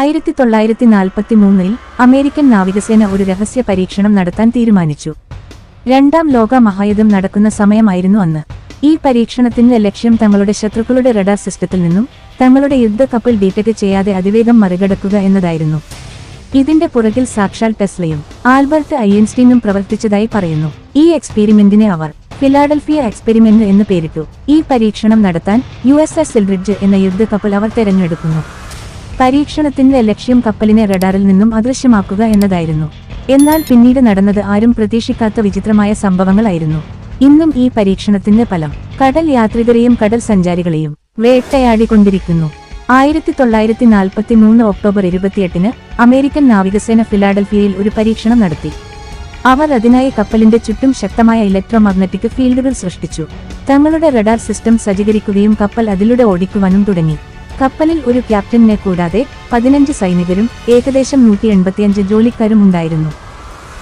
ആയിരത്തി തൊള്ളായിരത്തി നാൽപ്പത്തി മൂന്നിൽ അമേരിക്കൻ നാവികസേന ഒരു രഹസ്യ പരീക്ഷണം നടത്താൻ തീരുമാനിച്ചു. രണ്ടാം ലോക മഹായുദ്ധം നടക്കുന്ന സമയമായിരുന്നു അന്ന്. ഈ പരീക്ഷണത്തിന്റെ ലക്ഷ്യം തങ്ങളുടെ ശത്രുക്കളുടെ റഡാർ സിസ്റ്റത്തിൽ നിന്നും തങ്ങളുടെ യുദ്ധ കപ്പൽ ഡീറ്റക്ട് ചെയ്യാതെ അതിവേഗം മറികടക്കുക എന്നതായിരുന്നു. ഇതിന്റെ പുറകിൽ സാക്ഷാൽ ടെസ്ലയും ആൽബർട്ട് ഐൻസ്റ്റീനും പ്രവർത്തിച്ചതായി പറയുന്നു. ഈ എക്സ്പെരിമെന്റിനെ അവർ ഫിലാഡൽഫിയ എക്സ്പെരിമെന്റ് എന്ന് പേരിട്ടു. ഈ പരീക്ഷണം നടത്താൻ യു എസ് എസ് സിൽഡ്രിഡ്ജ് എന്ന യുദ്ധ കപ്പൽ അവർ തെരഞ്ഞെടുക്കുന്നു. പരീക്ഷണത്തിന്റെ ലക്ഷ്യം കപ്പലിനെ റഡാറിൽ നിന്നും അദൃശ്യമാക്കുക എന്നതായിരുന്നു. എന്നാൽ പിന്നീട് നടന്നത് ആരും പ്രതീക്ഷിക്കാത്ത വിചിത്രമായ സംഭവങ്ങളായിരുന്നു. ഇന്നും ഈ പരീക്ഷണത്തിന്റെ ഫലം കടൽ യാത്രികരെയും കടൽ സഞ്ചാരികളെയും വേട്ടയാടിക്കൊണ്ടിരിക്കുന്നു. ആയിരത്തി തൊള്ളായിരത്തി നാൽപ്പത്തി മൂന്ന് ഒക്ടോബർ ഇരുപത്തിയെട്ടിന് അമേരിക്കൻ നാവികസേന ഫിലാഡൽഫിയയിൽ ഒരു പരീക്ഷണം നടത്തി. അവർ അതിനായി കപ്പലിന്റെ ചുറ്റും ശക്തമായ ഇലക്ട്രോ ഇലക്ട്രോമാഗ്നറ്റിക് ഫീൽഡുകൾ സൃഷ്ടിച്ചു. തങ്ങളുടെ റഡാർ സിസ്റ്റം സജ്ജീകരിക്കുകയും കപ്പൽ അതിലൂടെ ഓടിക്കുവാനും തുടങ്ങി. കപ്പലിൽ ഒരു ക്യാപ്റ്റനെ കൂടാതെ പതിനഞ്ച് സൈനികരും ഏകദേശം നൂറ്റി എൺപത്തിയഞ്ച് ജോലിക്കാരും ഉണ്ടായിരുന്നു.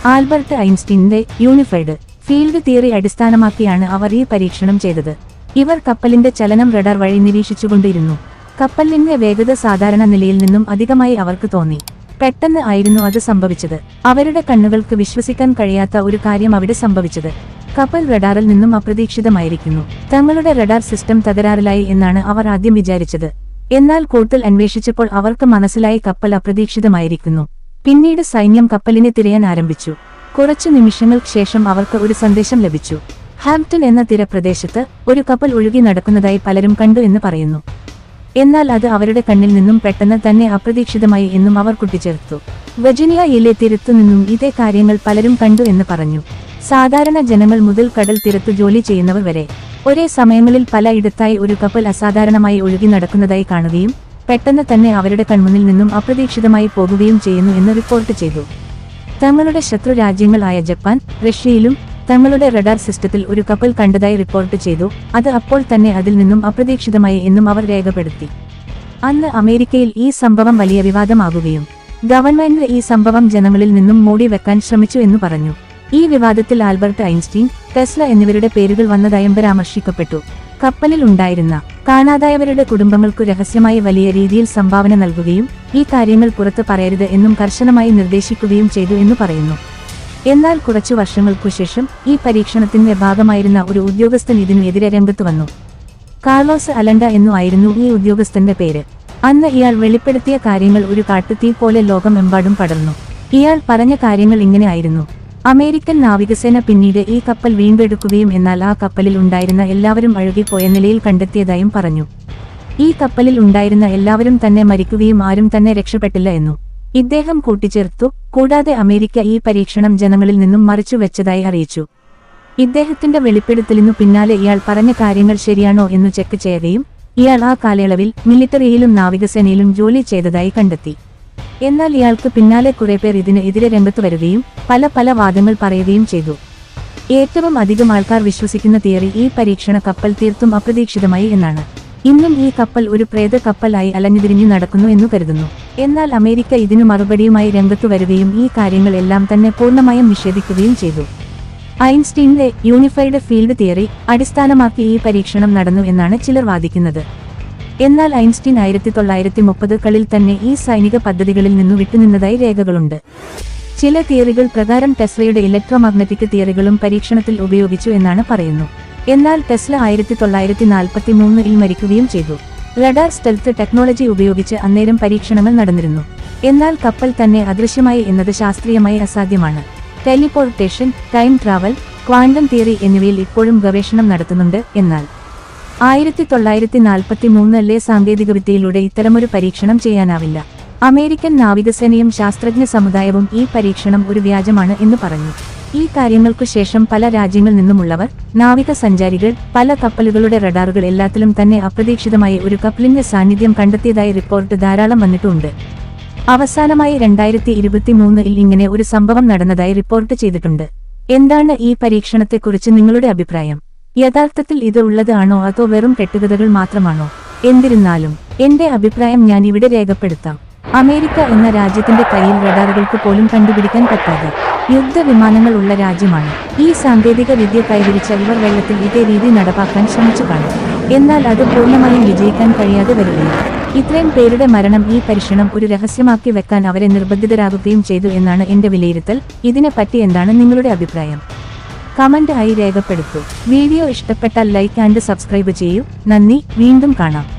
ആൽബർട്ട് ഐൻസ്റ്റീനിന്റെ യൂണിഫൈഡ് ഫീൽഡ് തിയറി അടിസ്ഥാനമാക്കിയാണ് അവർ ഈ പരീക്ഷണം ചെയ്തത്. ഇവർ കപ്പലിന്റെ ചലനം റഡാർ വഴി നിരീക്ഷിച്ചുകൊണ്ടിരുന്നു. കപ്പലിന്റെ വേഗത സാധാരണ നിലയിൽ നിന്നും അധികമായി അവർക്ക് തോന്നി. പെട്ടെന്ന് ആയിരുന്നു അത് സംഭവിച്ചത്. അവരുടെ കണ്ണുകൾക്ക് വിശ്വസിക്കാൻ കഴിയാത്ത ഒരു കാര്യം അവിടെ സംഭവിച്ചത്. കപ്പൽ റഡാറിൽ നിന്നും അപ്രതീക്ഷിതമായിരിക്കുന്നു. തങ്ങളുടെ റഡാർ സിസ്റ്റം തകരാറിലായി എന്നാണ് അവർ ആദ്യം വിചാരിച്ചത്. എന്നാൽ കൂടുതൽ അന്വേഷിച്ചപ്പോൾ അവർക്ക് മനസ്സിലായി കപ്പൽ അപ്രതീക്ഷിതമായിരിക്കുന്നു. പിന്നീട് സൈന്യം കപ്പലിനെ തിരയാൻ ആരംഭിച്ചു. കുറച്ചു നിമിഷങ്ങൾക്ക് ശേഷം അവർക്ക് ഒരു സന്ദേശം ലഭിച്ചു. ഹാംപ്ടൺ എന്ന തീരപ്രദേശത്ത് ഒരു കപ്പൽ ഒഴുകി നടക്കുന്നതായി പലരും കണ്ടു എന്ന് പറയുന്നു. എന്നാൽ അത് അവരുടെ കണ്ണിൽ നിന്നും പെട്ടെന്ന് തന്നെ അപ്രതീക്ഷിതമായി എന്നും അവർ കൂട്ടിച്ചേർത്തു. വെജിനിയയിലെ തീരത്തു നിന്നും ഇതേ കാര്യങ്ങൾ പലരും കണ്ടു എന്ന് പറഞ്ഞു. സാധാരണ ജനങ്ങൾ മുതൽ കടൽ തീരത്തു ജോലി ചെയ്യുന്നവർ വരെ. ഒരേ സമയങ്ങളിൽ പല ഇടത്തായി ഒരു കപ്പൽ അസാധാരണമായി ഒഴുകി നടക്കുന്നതായി കാണുകയും പെട്ടെന്ന് തന്നെ അവരുടെ കൺമുന്നിൽ നിന്നും അപ്രതീക്ഷിതമായി പോകുകയും ചെയ്യുന്നു എന്ന് റിപ്പോർട്ട് ചെയ്തു. തങ്ങളുടെ ശത്രു രാജ്യങ്ങളായ ജപ്പാൻ റഷ്യയിലും തങ്ങളുടെ റഡാർ സിസ്റ്റത്തിൽ ഒരു കപ്പൽ കണ്ടതായി റിപ്പോർട്ട് ചെയ്തു. അത് അപ്പോൾ തന്നെ അതിൽ നിന്നും അപ്രതീക്ഷിതമായി എന്നും അവർ രേഖപ്പെടുത്തി. അന്ന് അമേരിക്കയിൽ ഈ സംഭവം വലിയ വിവാദമാകുകയും ഗവൺമെന്റ് ഈ സംഭവം ജനങ്ങളിൽ നിന്നും മൂടി വെക്കാൻ ശ്രമിച്ചു എന്ന് പറഞ്ഞു. ഈ വിവാദത്തിൽ ആൽബർട്ട് ഐൻസ്റ്റീൻ ടെസ്ല എന്നിവരുടെ പേരുകൾ വന്നതായും പരാമർശിക്കപ്പെട്ടു. കപ്പലിൽ ഉണ്ടായിരുന്ന കാണാതായവരുടെ കുടുംബങ്ങൾക്കു രഹസ്യമായി വലിയ രീതിയിൽ സംഭാവന നൽകുകയും ഈ കാര്യങ്ങൾ പുറത്തു പറയരുത് എന്നും കർശനമായി നിർദ്ദേശിക്കുകയും ചെയ്തു എന്ന് പറയുന്നു. എന്നാൽ കുറച്ചു വർഷങ്ങൾക്കു ശേഷം ഈ പരീക്ഷണത്തിന്റെ ഭാഗമായിരുന്ന ഒരു ഉദ്യോഗസ്ഥൻ ഇതിനെതിരെ രംഗത്ത് വന്നു. കാർലോസ് അലണ്ട എന്നു ആയിരുന്നു ഈ ഉദ്യോഗസ്ഥന്റെ പേര്. അന്ന് ഇയാൾ വെളിപ്പെടുത്തിയ കാര്യങ്ങൾ ഒരു കാട്ടുതീ പോലെ ലോകമെമ്പാടും പടർന്നു. ഇയാൾ പറഞ്ഞ കാര്യങ്ങൾ ഇങ്ങനെ ആയിരുന്നു. അമേരിക്കൻ നാവികസേന പിന്നീട് ഈ കപ്പൽ വീണ്ടെടുക്കുകയും എന്നാൽ ആ കപ്പലിൽ ഉണ്ടായിരുന്ന എല്ലാവരും അഴുകിപ്പോയ നിലയിൽ കണ്ടെത്തിയതായും പറഞ്ഞു. ഈ കപ്പലിൽ ഉണ്ടായിരുന്ന എല്ലാവരും തന്നെ മരിക്കുകയും ആരും തന്നെ രക്ഷപ്പെട്ടില്ല എന്നു. ഇദ്ദേഹം കൂട്ടിച്ചേർത്തു കൂടാതെ അമേരിക്ക ഈ പരീക്ഷണം ജനങ്ങളിൽ നിന്നും മറിച്ചു വെച്ചതായി അറിയിച്ചു. ഇദ്ദേഹത്തിന്റെ വെളിപ്പെടുത്തലിനു പിന്നാലെ ഇയാൾ പറഞ്ഞ കാര്യങ്ങൾ ശരിയാണോ എന്നു ചെക്ക് ചെയ്യുകയും ഇയാൾ ആ കാലയളവിൽ മിലിറ്ററിയിലും നാവികസേനയിലും ജോലി ചെയ്തതായി കണ്ടെത്തി. എന്നാൽ ഇയാൾക്ക് പിന്നാലെ കുറെ പേർ ഇതിന് എതിരെ രംഗത്ത് വരികയും പല പല വാദങ്ങൾ പറയുകയും ചെയ്തു. ഏറ്റവും അധികം ആൾക്കാർ വിശ്വസിക്കുന്ന തിയറി ഈ പരീക്ഷണ കപ്പൽ തീർത്തും അപ്രതീക്ഷിതമായി എന്നാണ്. ഇന്നും ഈ കപ്പൽ ഒരു പ്രേത കപ്പലായി അലഞ്ഞുതിരിഞ്ഞു നടക്കുന്നു എന്ന് കരുതുന്നു. എന്നാൽ അമേരിക്ക ഇതിനു മറുപടിയുമായി രംഗത്തു വരികയും ഈ കാര്യങ്ങൾ എല്ലാം തന്നെ പൂർണമായും നിഷേധിക്കുകയും ചെയ്തു. ഐൻസ്റ്റീനിലെ യൂണിഫൈഡ് ഫീൽഡ് തിയറി അടിസ്ഥാനമാക്കി ഈ പരീക്ഷണം നടന്നു എന്നാണ് ചിലർ വാദിക്കുന്നത്. എന്നാൽ ഐൻസ്റ്റീൻ ആയിരത്തി തൊള്ളായിരത്തി മുപ്പതുകളിൽ തന്നെ ഈ സൈനിക പദ്ധതികളിൽ നിന്നു വിട്ടുനിന്നതായി രേഖകളുണ്ട്. ചില തിയറികൾ പ്രകാരം ടെസ്ലയുടെ ഇലക്ട്രോമാഗ്നറ്റിക് തിയറികളും പരീക്ഷണത്തിൽ ഉപയോഗിച്ചു എന്നാണ് പറയുന്നു. എന്നാൽ ടെസ്ല ആയിരത്തി തൊള്ളായിരത്തി നാൽപ്പത്തി മൂന്നിൽ മരിക്കുകയും ചെയ്തു. റഡാർ സ്റ്റെൽത്ത് ടെക്നോളജി ഉപയോഗിച്ച് അന്നേരം പരീക്ഷണങ്ങൾ നടന്നിരുന്നു. എന്നാൽ കപ്പൽ തന്നെ അദൃശ്യമായി എന്നത് ശാസ്ത്രീയമായി അസാധ്യമാണ്. Teleportation time travel quantum theory എന്നിവയിൽ ഇപ്പോഴും ഗവേഷണം നടത്തുന്നുണ്ട് എന്നാൽ ആയിരത്തി തൊള്ളായിരത്തി നാൽപ്പത്തി മൂന്നിലെ സാങ്കേതികവിദ്യയിലൂടെ ഇത്തരമൊരു പരീക്ഷണം ചെയ്യാനാവില്ല. അമേരിക്കൻ നാവികസേനയും ശാസ്ത്രജ്ഞ സമുദായവും ഈ പരീക്ഷണം ഒരു വ്യാജമാണ് എന്ന് പറഞ്ഞു. ഈ കാര്യങ്ങൾക്കു ശേഷം പല രാജ്യങ്ങളിൽ നിന്നുമുള്ളവർ നാവിക സഞ്ചാരികൾ പല കപ്പലുകളുടെ റഡാറുകൾ എല്ലാത്തിലും തന്നെ അപ്രതീക്ഷിതമായി ഒരു കപ്പലിന്റെ സാന്നിധ്യം കണ്ടെത്തിയതായി റിപ്പോർട്ട് ധാരാളം വന്നിട്ടുണ്ട്. അവസാനമായി രണ്ടായിരത്തി ഇരുപത്തി മൂന്നിൽ ഇങ്ങനെ ഒരു സംഭവം നടന്നതായി റിപ്പോർട്ട് ചെയ്തിട്ടുണ്ട്. എന്താണ് ഈ പരീക്ഷണത്തെക്കുറിച്ച് നിങ്ങളുടെ അഭിപ്രായം? യഥാർത്ഥത്തിൽ ഇത് ഉള്ളതാണോ അതോ വെറും കെട്ടുകഥകൾ മാത്രമാണോ? എന്നിരുന്നാലും എന്റെ അഭിപ്രായം ഞാൻ ഇവിടെ രേഖപ്പെടുത്താം. അമേരിക്ക എന്ന രാജ്യത്തിന്റെ കയ്യിൽ റഡാറുകൾക്ക് പോലും കണ്ടുപിടിക്കാൻ പറ്റാതെ യുദ്ധവിമാനങ്ങൾ ഉള്ള രാജ്യമാണ്. ഈ സാങ്കേതിക വിദ്യ കൈവരിച്ച ഇവർ വെള്ളത്തിൽ ഇതേ രീതി നടപ്പാക്കാൻ ശ്രമിച്ചു കാണും. എന്നാൽ അത് പൂർണമായും വിജയിക്കാൻ കഴിയാതെ വരികയും ഇത്രയും പേരുടെ മരണം ഈ പരീക്ഷണം ഒരു രഹസ്യമാക്കി വെക്കാൻ അവരെ നിർബന്ധിതരാകുകയും ചെയ്തു എന്നാണ് എന്റെ വിലയിരുത്തൽ. ഇതിനെപ്പറ്റി എന്താണ് നിങ്ങളുടെ അഭിപ്രായം? കമന്റ് ആയി രേഖപ്പെടുത്തൂ. വീഡിയോ ഇഷ്ടപ്പെട്ടാൽ ലൈക്ക് ആൻഡ് സബ്സ്ക്രൈബ് ചെയ്യൂ. നന്ദി. വീണ്ടും കാണാം.